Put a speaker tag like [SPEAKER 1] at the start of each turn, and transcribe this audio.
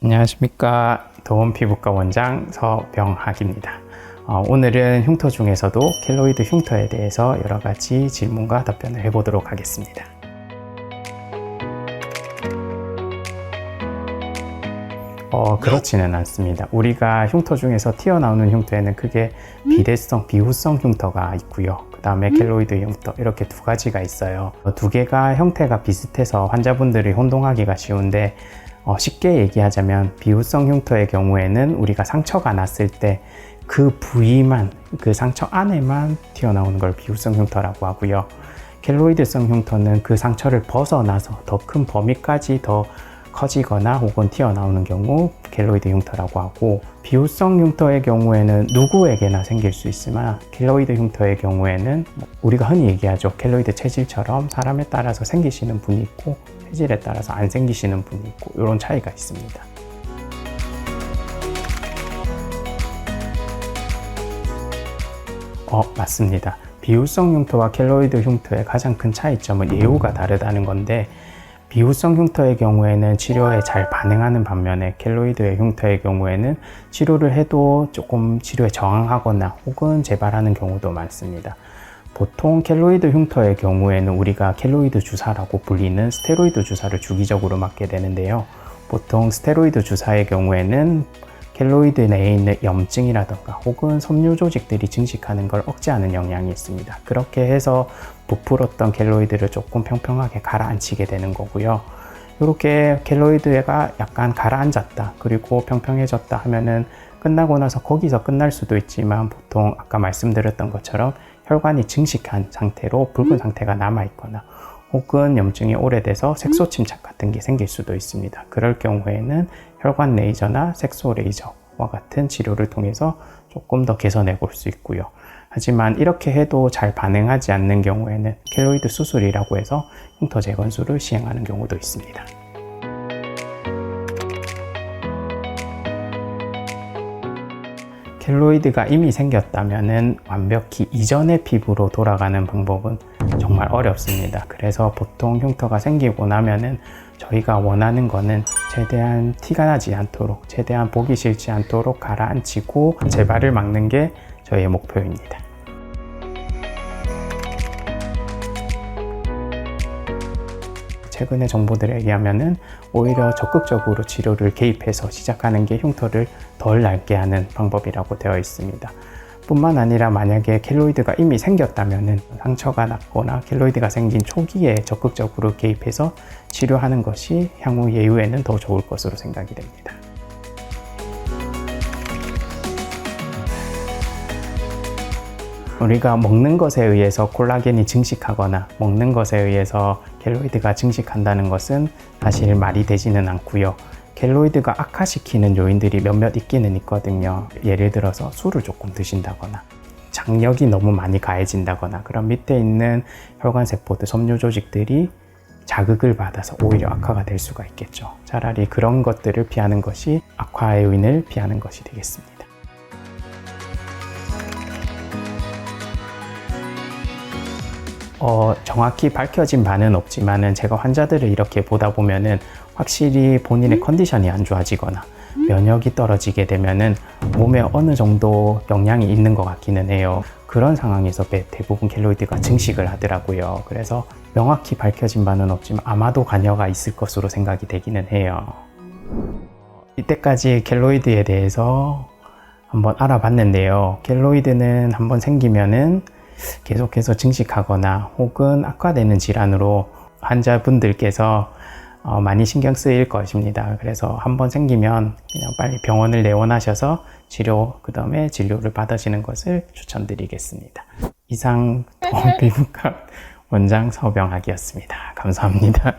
[SPEAKER 1] 안녕하십니까 도원피부과 원장 서병학입니다. 어, 오늘은 흉터 중에서도 켈로이드 흉터에 대해서 여러 가지 질문과 답변을 해보도록 하겠습니다. 어, 그렇지는 않습니다. 우리가 흉터 중에서 튀어나오는 흉터에는 크게 비대성, 비후성 흉터가 있고요. 그 다음에 켈로이드 흉터 이렇게 두 가지가 있어요. 어, 두 개가 형태가 비슷해서 환자분들이 혼동하기가 쉬운데 어, 쉽게 얘기하자면 비후성 흉터의 경우에는 우리가 상처가 났을 때 그 부위만 그 상처 안에만 튀어나오는 걸 비후성 흉터라고 하고요. 켈로이드성 흉터는 그 상처를 벗어나서 더 큰 범위까지 더 커지거나 혹은 튀어나오는 경우 켈로이드 흉터라고 하고 비후성 흉터의 경우에는 누구에게나 생길 수 있지만 켈로이드 흉터의 경우에는 우리가 흔히 얘기하죠 켈로이드 체질처럼 사람에 따라서 생기시는 분이 있고 체질에 따라서 안 생기시는 분이 있고 이런 차이가 있습니다. 어, 맞습니다. 비후성 흉터와 켈로이드 흉터의 가장 큰 차이점은 예후가 다르다는 건데 비후성 흉터의 경우에는 치료에 잘 반응하는 반면에 켈로이드의 흉터의 경우에는 치료를 해도 조금 치료에 저항하거나 혹은 재발하는 경우도 많습니다. 보통 켈로이드 흉터의 경우에는 우리가 켈로이드 주사라고 불리는 스테로이드 주사를 주기적으로 맞게 되는데요. 보통 스테로이드 주사의 경우에는 켈로이드 내에 있는 염증이라던가 혹은 섬유 조직들이 증식하는 걸 억제하는 영향이 있습니다. 그렇게 해서 부풀었던 켈로이드를 조금 평평하게 가라앉히게 되는 거고요. 이렇게 켈로이드가 약간 가라앉았다 그리고 평평해졌다 하면은 끝나고 나서 거기서 끝날 수도 있지만 보통 아까 말씀드렸던 것처럼 혈관이 증식한 상태로 붉은 상태가 남아 있거나 혹은 염증이 오래돼서 색소 침착 같은 게 생길 수도 있습니다. 그럴 경우에는 혈관 레이저나 색소 레이저와 같은 치료를 통해서 조금 더 개선해 볼 수 있고요. 하지만 이렇게 해도 잘 반응하지 않는 경우에는 켈로이드 수술이라고 해서 흉터 재건수를 시행하는 경우도 있습니다. 켈로이드가 이미 생겼다면 완벽히 이전의 피부로 돌아가는 방법은 정말 어렵습니다. 그래서 보통 흉터가 생기고 나면은 저희가 원하는 거는 최대한 티가 나지 않도록, 최대한 보기 싫지 않도록 가라앉히고 재발을 막는 게 저희의 목표입니다. 최근의 정보들에 의하면은 오히려 적극적으로 치료를 개입해서 시작하는 게 흉터를 덜 낫게 하는 방법이라고 되어 있습니다. 뿐만 아니라 만약에 켈로이드가 이미 생겼다면은 상처가 났거나 켈로이드가 생긴 초기에 적극적으로 개입해서 치료하는 것이 향후 예후에는 더 좋을 것으로 생각이 됩니다. 우리가 먹는 것에 의해서 콜라겐이 증식하거나 먹는 것에 의해서 켈로이드가 증식한다는 것은 사실 말이 되지는 않고요. 켈로이드가 악화시키는 요인들이 몇몇 있기는 있거든요. 예를 들어서 술을 조금 드신다거나 장력이 너무 많이 가해진다거나 그런 밑에 있는 혈관 세포들 섬유 조직들이 자극을 받아서 오히려 악화가 될 수가 있겠죠. 차라리 그런 것들을 피하는 것이 악화의 요인을 피하는 것이 되겠습니다. 어, 정확히 밝혀진 바는 없지만은 제가 환자들을 이렇게 보다 보면은 확실히 본인의 컨디션이 안 좋아지거나 면역이 떨어지게 되면은 몸에 어느 정도 영향이 있는 것 같기는 해요. 그런 상황에서 배- 대부분 켈로이드가 증식을 하더라고요. 그래서 명확히 밝혀진 바는 없지만 아마도 관여가 있을 것으로 생각이 되기는 해요. 이때까지 켈로이드에 대해서 한번 알아봤는데요. 켈로이드는 한번 생기면은 계속해서 증식하거나 혹은 악화되는 질환으로 환자분들께서 어, 많이 신경 쓰일 것입니다. 그래서 한번 생기면 그냥 빨리 병원을 내원하셔서 치료, 그 다음에 진료를 받으시는 것을 추천드리겠습니다. 이상 동피부과 원장 서병학이었습니다. 감사합니다.